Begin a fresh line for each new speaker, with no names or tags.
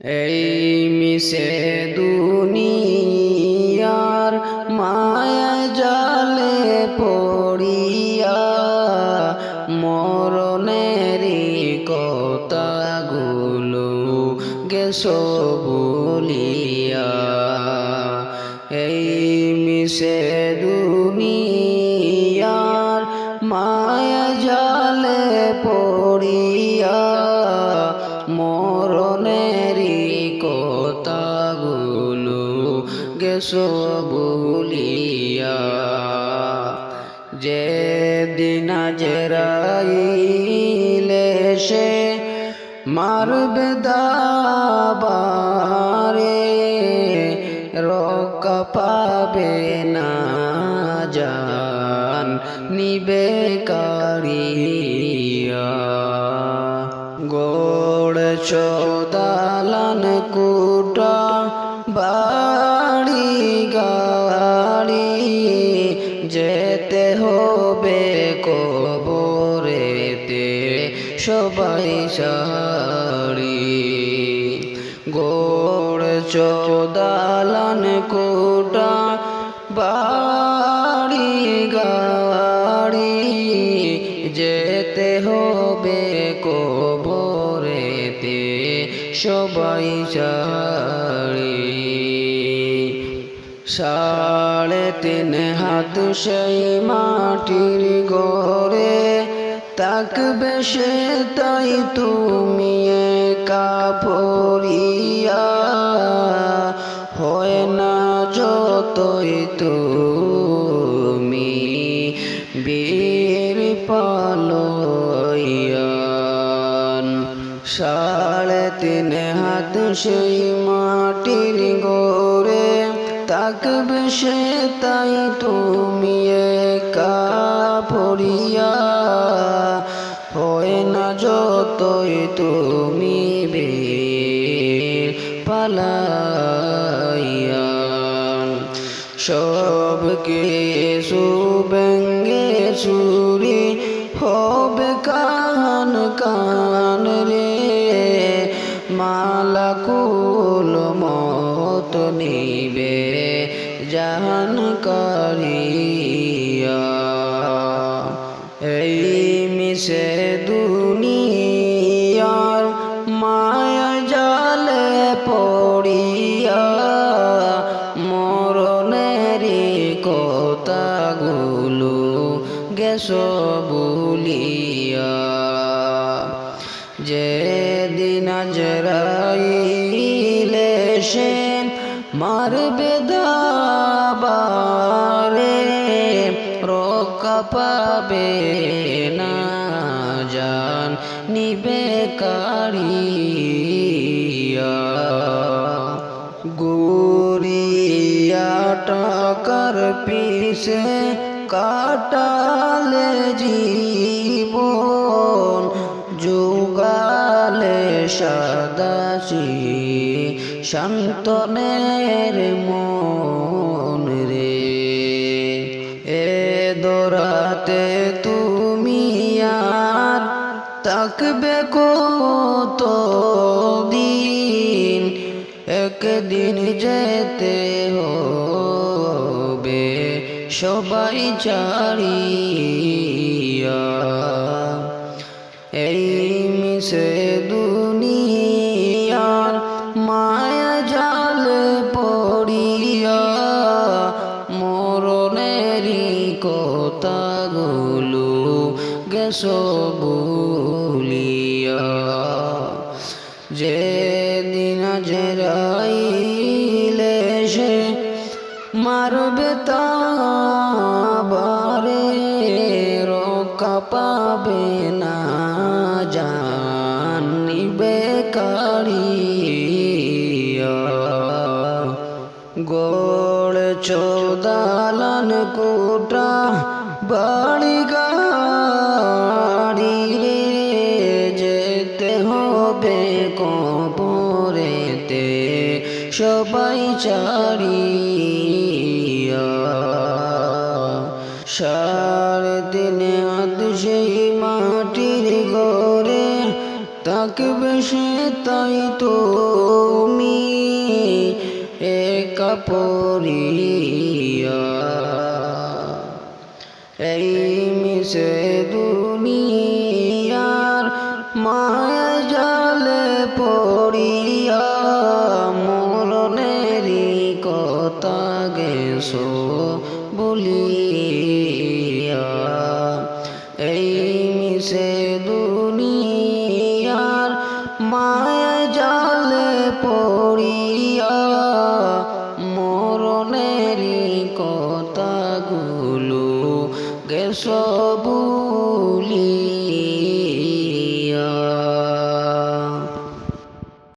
এই মিশে দুনিয়ার মায়া জালে পড়িয়া মরণেরই কথাগুলো গেছ বলিয়া। এই মিশে বলিয়া যে দিন জেরাইলে সে মারবে দাবারে, রক্ষা পাবে না জান, নিবে কারিয়া। গোড় চোদালান কুটা বাড়ি গাড়ি যেতে হবে কবরেতে সবাই সারি। গোড় চোদালান কোটা বাড়ি গাড়ি যেতে হবে কবরেতে সবাই সারি। সাড়ে তিন হাত সেই মাটির গড়ে তাকবে সে, তাই তুমি কাপড়িয়া হয় না যতই তুমি বীর পালয়ান সাড়ে তিন হাত সেই মাটির গোরে তাকবে সে, তাই তুমি পড়িয়া হয় না যতই তুমি বে পালাইয়া। সব কিছু ব্যঙ্গে চুরি হবে কান কান মালাকুল মত নিবে জাহান করিয়া। এই মিশে দুনিয়ার মায়া জালে পড়িয়া মরণেরই কথাগুলো গেছ বলিয়া যে দিন জরাইলে সে মারবে দাবারে রক্ষা পাবে না জান নিবে টাকার কাটালে জীবন যুগালে সদাসি সন্তনের মন রে। এ দোরাতে তুমি আর তাকবে কত দিন একদিন যেতে হবে সবাই চারিয়া এই মিশে দুনিয়ার কথাগুলো গেছ বলিয়া যে দিন জেরাইলে সে মারবে তাবারে, রক্ষা পাবে না জানিবে কারিয়া গোড় চোদালান কোটা বাড়ি গাড়ি যেতে হবে কবরেতে সবাই চারিয়া। সাড়ে তিন হাত সেই মাটির গড়ে তাকে সে তাই তো পড়িয়া। এই মিশে দুনিয়ার মায়া জালে পড়িয়া মরণেরই কথা গেছো বলিয়া। এই মিশে দুনিয়ার মায়া জালে পড়িয়া মরণেরই গেছ বুলি